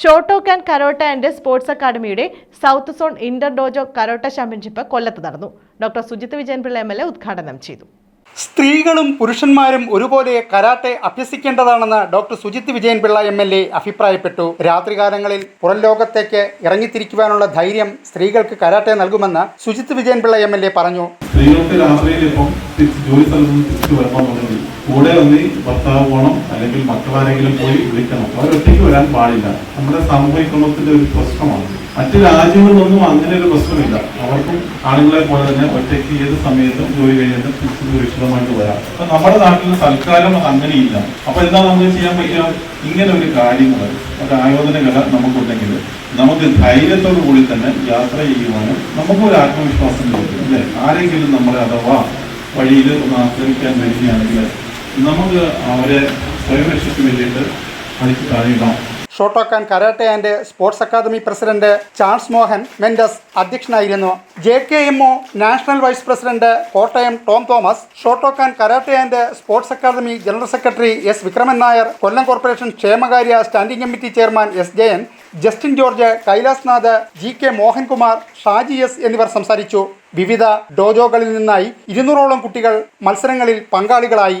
Shotokan and karate and sports അക്കാദമിയുടെ south zone inter dojo karate championship കൊല്ലത്ത് നടന്നു. Doctor Sujith Vijayanpillai M L A ഉദ്ഘാടനം ചെയ്തു. സ്ത്രീകളും പുരുഷന്മാരും ഒരുപോലെ karate അഭ്യസിക്കേണ്ടതാണെന്ന് doctor Sujith Vijayanpillai M L A അഭിപ്രായപ്പെട്ടു. രാത്രികാലങ്ങളിൽ പുറം ലോകത്തേക്ക് ഇറങ്ങിത്തിരിക്കുവാനുള്ള ധൈര്യം സ്ത്രീകൾക്ക് കരാട്ടെ നൽകുമെന്ന് Sujith Vijayanpillai M L A പറഞ്ഞു. സ്ത്രീകൾക്ക് രാത്രിയിൽ ഇപ്പം ജോലി സ്ഥലത്ത് നിന്ന് തിരിച്ചു കൂടെ ഒന്ന് ഭർത്താവ് പോകണം അല്ലെങ്കിൽ മക്കളാരെങ്കിലും പോയി വിളിക്കണം. അവരൊറ്റയ്ക്ക് വരാൻ പാടില്ല. നമ്മുടെ സാമൂഹിക ക്രമത്തിന്റെ ഒരു പ്രശ്നമാണ്. മറ്റു രാജ്യങ്ങളിലൊന്നും അങ്ങനെ ഒരു പ്രശ്നമില്ല. അവർക്കും ആണുങ്ങളെ പോലെ തന്നെ ഒറ്റയ്ക്ക് ഏത് സമയത്തും ജോലി കഴിഞ്ഞിട്ട് തിരിച്ച് സുരക്ഷിതമായിട്ട് വരാം. അപ്പൊ നമ്മുടെ നാട്ടിൽ തൽക്കാലം അങ്ങനെയില്ല. അപ്പൊ എന്താ നമുക്ക് ചെയ്യാൻ പറ്റുക? ഇങ്ങനെ ഒരു കാര്യങ്ങൾ ഒരു ആയോധന കല നമുക്കുണ്ടെങ്കിൽ നമുക്ക് ധൈര്യത്തോടു കൂടി തന്നെ യാത്ര ചെയ്യുവാനും നമുക്കൊരു ആത്മവിശ്വാസം ലഭിക്കും അല്ലെ? ആരെങ്കിലും നമ്മളെ അഥവാ വഴിയിൽ ഒന്ന് ആക്രമിക്കാൻ വരികയാണെങ്കിൽ നമുക്ക് അവരെ സ്വയം രക്ഷയ്ക്ക് വേണ്ടിയിട്ട് അടിച്ചു താഴെയിടാം Shotokan and karate and sports academy president Charles Mohan Mendez അധ്യക്ഷനായിരുന്നു. J K M O national vice president Kottayam Tom Thomas Shotokan karate and sports academy general secretary S Vikraman Nair Kollam corporation ക്ഷേമകാര്യ standing committee chairman S Jayan Justin George Kailasnath G K Mohankumar Shaji S എന്നിവർ സംസാരിച്ചു. വിവിധ ഡോജോകളിൽ നിന്നായി ഇരുന്നൂറോളം കുട്ടികൾ മത്സരങ്ങളിൽ പങ്കാളികളായി.